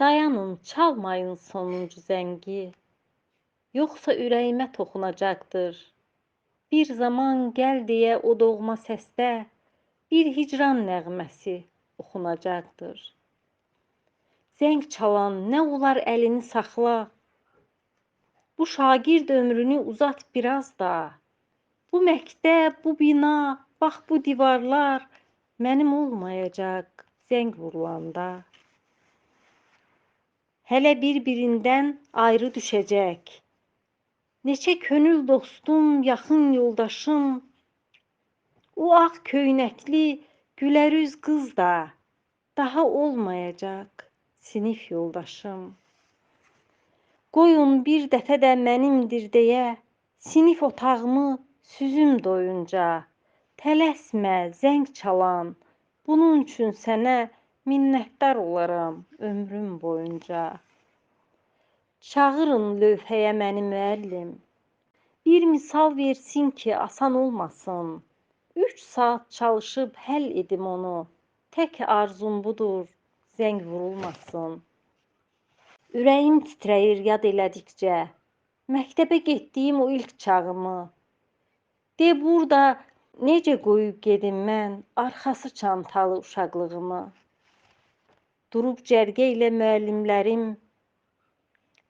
Dayanın, çalmayın sonuncu zəngi, yoxsa ürəyimə toxunacaqdır. Bir zaman gəl deyə o doğma səsdə bir hicran nəğməsi oxunacaqdır. Zəng çalan nə olar əlini saxla. Bu şagird ömrünü uzat biraz da. Bu məktəb, bu bina, bax bu divarlar mənim olmayacaq zəng vurulanda. Hələ bir-birindən ayrı düşəcək. Neçə könül dostum, yaxın yoldaşım, o ağ köynəkli, gülərüz qız da daha olmayacaq sinif yoldaşım. Qoyun bir dəfə də mənimdir deyə sinif otağımı süzüm doyunca. Tələsmə, zəng çalan, bunun üçün sənə minnətdar olaram ömrüm boyunca. Çağırın lövhəyə məni müəllim. Bir misal versin ki, asan olmasın. Üç saat çalışıb həll edim onu. Tək arzum budur, zəng vurulmasın. Ürəyim titrəyir yad elədikcə, məktəbə getdiyim o ilk çağımı. De burda necə qoyub gedim mən arxası çantalı uşaqlığımı. Durub cərgə ilə müəllimlərim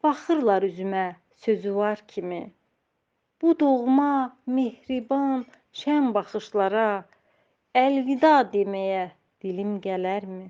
baxırlar üzümə sözü var kimi. Bu doğma, mehriban, şən baxışlara əlvida deməyə dilim gələrmi?